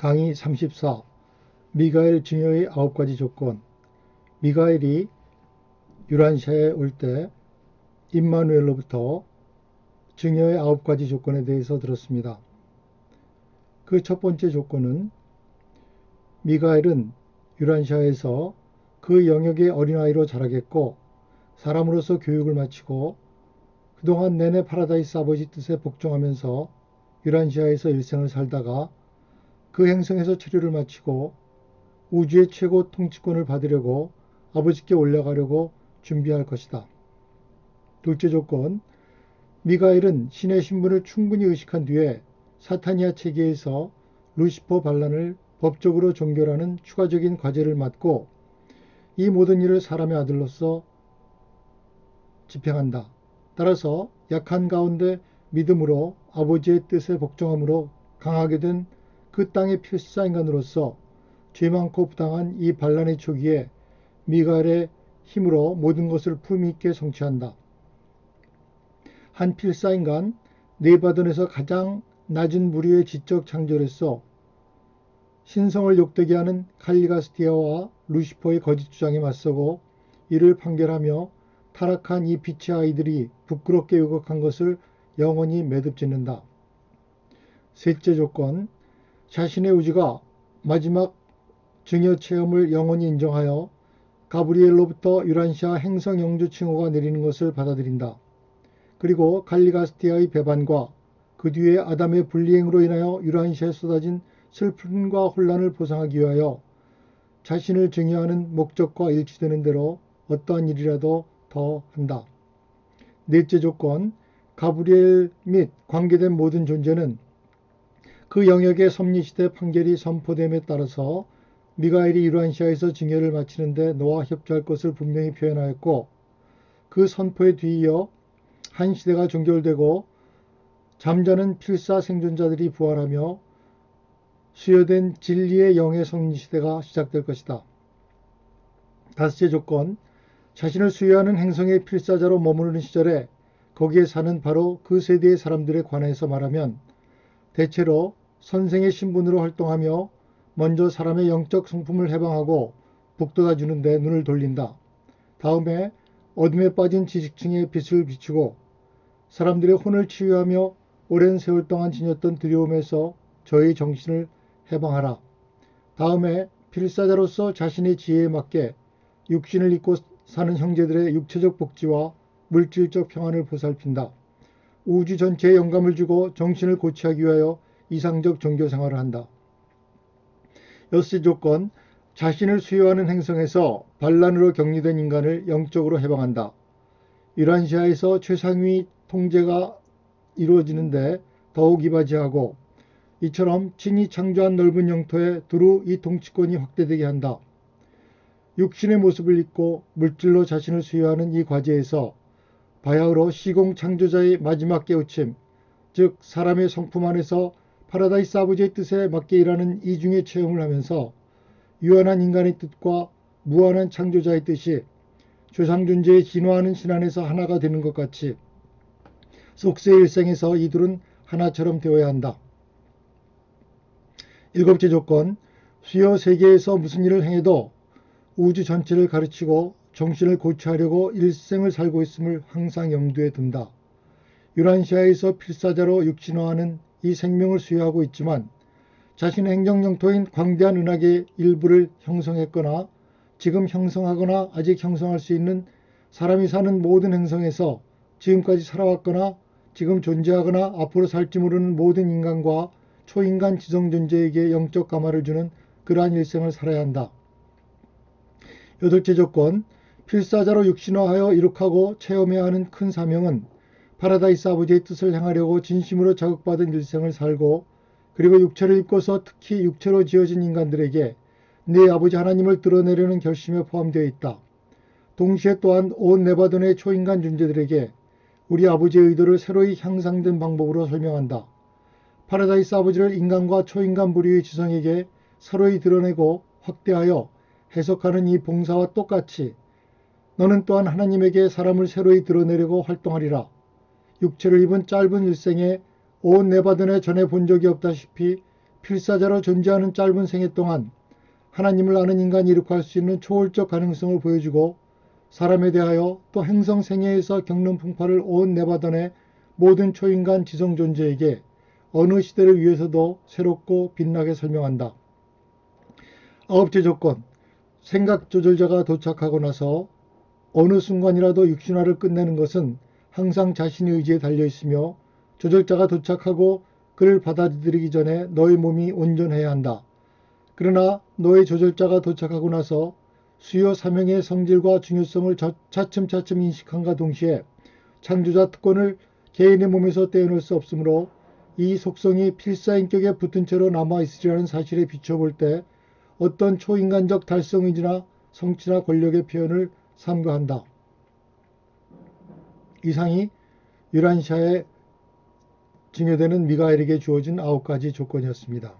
강의 34 미가엘 증여의 아홉 가지 조건 미가엘이 유란시아에 올 때 임마누엘로부터 증여의 아홉 가지 조건에 대해서 들었습니다. 그 첫 번째 조건은 미가엘은 유란시아에서 그 영역의 어린아이로 자라겠고 사람으로서 교육을 마치고 그동안 내내 파라다이스 아버지 뜻에 복종하면서 유란시아에서 일생을 살다가 그 행성에서 체류를 마치고 우주의 최고 통치권을 받으려고 아버지께 올라가려고 준비할 것이다. 둘째 조건, 미가엘은 신의 신분을 충분히 의식한 뒤에 사타니아 체계에서 루시퍼 반란을 법적으로 종결하는 추가적인 과제를 맡고 이 모든 일을 사람의 아들로서 집행한다. 따라서 약한 가운데 믿음으로 아버지의 뜻에 복종함으로 강하게 된 그 땅의 필사 인간으로서 죄 많고 부당한 이 반란의 초기에 미갈의 힘으로 모든 것을 품위 있게 성취한다. 한 필사 인간 네바던에서 가장 낮은 부류의 지적 창조로서 신성을 욕되게 하는 칼리가스티아와 루시퍼의 거짓 주장에 맞서고 이를 판결하며 타락한 이 빛의 아이들이 부끄럽게 요곡한 것을 영원히 매듭짓는다. 셋째 조건, 자신의 우주가 마지막 증여 체험을 영원히 인정하여 가브리엘로부터 유란시아 행성 영주 칭호가 내리는 것을 받아들인다. 그리고 갈리가스티아의 배반과 그 뒤에 아담의 불리행으로 인하여 유란시아에 쏟아진 슬픔과 혼란을 보상하기 위하여 자신을 증여하는 목적과 일치되는 대로 어떠한 일이라도 더 한다. 넷째 조건, 가브리엘 및 관계된 모든 존재는 그 영역의 섭리시대 판결이 선포됨에 따라서 미가엘이 유란시아에서 증여를 마치는데 너와 협조할 것을 분명히 표현하였고 그 선포에 뒤이어 한 시대가 종결되고 잠자는 필사 생존자들이 부활하며 수여된 진리의 영의 섭리 시대가 시작될 것이다. 다섯째 조건, 자신을 수여하는 행성의 필사자로 머무르는 시절에 거기에 사는 바로 그 세대의 사람들에 관해서 말하면 대체로 선생의 신분으로 활동하며 먼저 사람의 영적 성품을 해방하고 북돋아 주는 데 눈을 돌린다. 다음에 어둠에 빠진 지식층의 빛을 비추고 사람들의 혼을 치유하며 오랜 세월 동안 지녔던 두려움에서 저의 정신을 해방하라. 다음에 필사자로서 자신의 지혜에 맞게 육신을 입고 사는 형제들의 육체적 복지와 물질적 평안을 보살핀다. 우주 전체에 영감을 주고 정신을 고치하기 위하여 이상적 종교 생활을 한다. 여섯 조건, 자신을 수요하는 행성에서 반란으로 격리된 인간을 영적으로 해방한다. 이란시아에서 최상위 통제가 이루어지는데 더욱 이바지하고 이처럼 친히 창조한 넓은 영토에 두루 이 통치권이 확대되게 한다. 육신의 모습을 입고 물질로 자신을 수요하는 이 과제에서 바야흐로 시공 창조자의 마지막 깨우침, 즉 사람의 성품 안에서 파라다이스 아버지의 뜻에 맞게 일하는 이중의 체험을 하면서 유한한 인간의 뜻과 무한한 창조자의 뜻이 조상 존재의 진화하는 신안에서 하나가 되는 것 같이 속세의 일생에서 이들은 하나처럼 되어야 한다. 일곱째 조건, 수요 세계에서 무슨 일을 행해도 우주 전체를 가르치고 정신을 고치하려고 일생을 살고 있음을 항상 염두에 둔다. 유란시아에서 필사자로 육신화하는 이 생명을 수여하고 있지만 자신의 행정 영토인 광대한 은하계의 일부를 형성했거나 지금 형성하거나 아직 형성할 수 있는 사람이 사는 모든 행성에서 지금까지 살아왔거나 지금 존재하거나 앞으로 살지 모르는 모든 인간과 초인간 지성 존재에게 영적 감화를 주는 그러한 일생을 살아야 한다. 여덟째 조건, 필사자로 육신화하여 이룩하고 체험해야 하는 큰 사명은 파라다이스 아버지의 뜻을 행하려고 진심으로 자극받은 일생을 살고 그리고 육체를 입고서 특히 육체로 지어진 인간들에게 네 아버지 하나님을 드러내려는 결심에 포함되어 있다. 동시에 또한 온 네바돈의 초인간 존재들에게 우리 아버지의 의도를 새로이 향상된 방법으로 설명한다. 파라다이스 아버지를 인간과 초인간 부류의 지성에게 서로이 드러내고 확대하여 해석하는 이 봉사와 똑같이 너는 또한 하나님에게 사람을 새로이 드러내려고 활동하리라. 육체를 입은 짧은 일생에 온 네바든에 전해 본 적이 없다시피 필사자로 존재하는 짧은 생애 동안 하나님을 아는 인간이 이룩할 수 있는 초월적 가능성을 보여주고 사람에 대하여 또 행성 생애에서 겪는 풍파를 온 네바던의 모든 초인간 지성 존재에게 어느 시대를 위해서도 새롭고 빛나게 설명한다. 아홉째 조건, 생각 조절자가 도착하고 나서 어느 순간이라도 육신화를 끝내는 것은 항상 자신의 의지에 달려 있으며 조절자가 도착하고 그를 받아들이기 전에 너의 몸이 온전해야 한다. 그러나 너의 조절자가 도착하고 나서 수요 사명의 성질과 중요성을 자- 차츰차츰 인식함과 동시에 창조자 특권을 개인의 몸에서 떼어낼 수 없으므로 이 속성이 필사인격에 붙은 채로 남아있으리라는 사실에 비춰볼 때 어떤 초인간적 달성의지나 성취나 권력의 표현을 삼가한다. 이상이 유란샤에 증여되는 미가엘에게 주어진 아홉 가지 조건이었습니다.